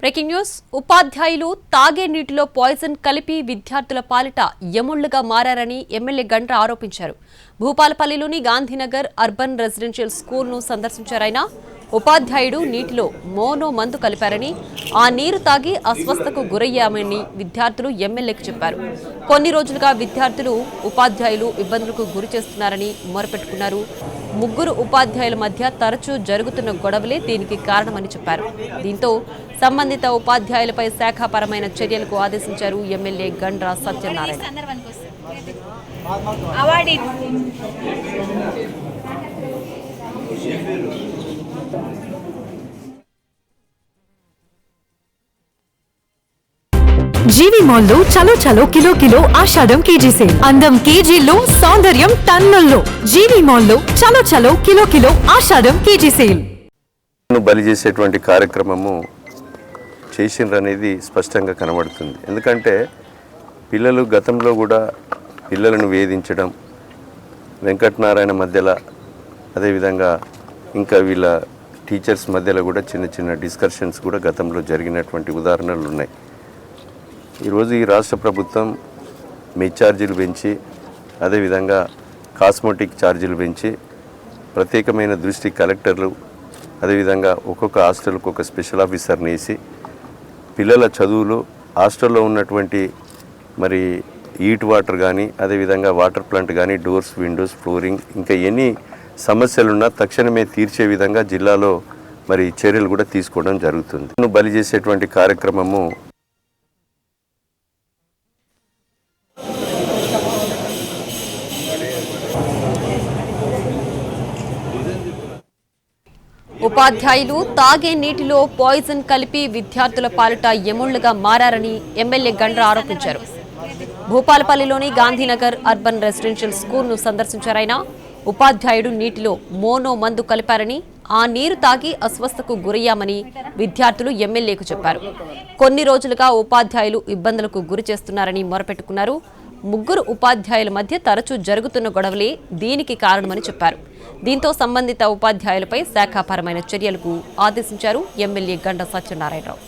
Breaking news. ఉపాధ్యాయులు తాగే నీటిలో పాయిజన్ కలిపి విద్యార్థుల పాలిట యముళ్ళుగా మారారని ఎమ్మెల్యే గండ్ర ఆరోపించారు. భూపాలపల్లిలోని గాంధీనగర్ అర్బన్ రెసిడెన్షియల్ స్కూల్ను సందర్శించారైనా ఉపాధ్యాయుడు నీటిలో మోనో మందు కలిపారని ఆ నీరు తాగి అస్వస్థకు గురయ్యామని విద్యార్థులు ఎమ్మెల్యేకు చెప్పారు. కొన్ని రోజులుగా విద్యార్థులు ఉపాధ్యాయులు ఇబ్బందులకు గురి చేస్తున్నారని మొరపెట్టుకున్నారు. ముగ్గురు ఉపాధ్యాయుల మధ్య తరచూ జరుగుతున్న గొడవలే దీనికి కారణమని చెప్పారు. దీంతో సంబంధిత ఉపాధ్యాయులపై శాఖాపరమైన చర్యలకు ఆదేశించారు MLA Gandra Satyanarayana. Award. GV మాల్లో చలో చలో kilo kilo Ashadam KG sale. అందం కేజీల్లో సౌందర్యం టన్నుల్లో. జీవి మాల్లో చలో చలో kilo kilo Ashadam KG sale. బలి చేసేటువంటి కార్యక్రమము చేసిండ్రు అనేది స్పష్టంగా కనబడుతుంది. ఎందుకంటే పిల్లలు గతంలో కూడా పిల్లలను వేధించడం వెంకటనారాయణ మధ్యలో అదేవిధంగా ఇంకా వీళ్ళ టీచర్స్ మధ్యలో కూడా చిన్న చిన్న డిస్కషన్స్ కూడా గతంలో జరిగినటువంటి ఉదాహరణలు ఉన్నాయి. ఈరోజు ఈ రాష్ట్ర ప్రభుత్వం మీ ఛార్జీలు పెంచి అదేవిధంగా కాస్మోటిక్ ఛార్జీలు పెంచి ప్రత్యేకమైన దృష్టి కలెక్టర్లు అదేవిధంగా ఒక్కొక్క హాస్టల్కి ఒక స్పెషల్ ఆఫీసర్ని వేసి పిల్లల చదువులు హాస్టల్లో ఉన్నటువంటి మరి హీట్ వాటర్ కానీ అదేవిధంగా వాటర్ ప్లాంట్ కానీ డోర్స్ విండోస్ ఫ్లోరింగ్ ఇంకా ఎనీ సమస్యలున్నా తక్షణమే తీర్చే విధంగా జిల్లాలో మరి చర్యలు కూడా తీసుకోవడం జరుగుతుంది. బలి చేసేటువంటి కార్యక్రమము ఉపాధ్యాయులు తాగే నీటిలో పాయిజన్ కలిపి విద్యార్థుల పాలిట యముళ్ళుగా మారారని ఎమ్మెల్యే గండ్ర ఆరోపించారు. భూపాలపల్లిలోని గాంధీనగర్ అర్బన్ రెసిడెన్షియల్ స్కూల్ను సందర్శించారాయన ఉపాధ్యాయుడు నీటిలో మోనో మందు కలిపారని ఆ నీరు తాగి అస్వస్థకు గురయ్యామని విద్యార్థులు ఎమ్మెల్యేకు చెప్పారు. కొన్ని రోజులుగా ఉపాధ్యాయులు ఇబ్బందులకు గురి చేస్తున్నారని మొరపెట్టుకున్నారు. ముగ్గురు ఉపాధ్యాయుల మధ్య తరచూ జరుగుతున్న గొడవలే దీనికి కారణమని చెప్పారు. దీంతో సంబంధిత ఉపాధ్యాయులపై శాఖాపరమైన చర్యలకు ఆదేశించారు ఎమ్మెల్యే గండ సత్యనారాయణరావు.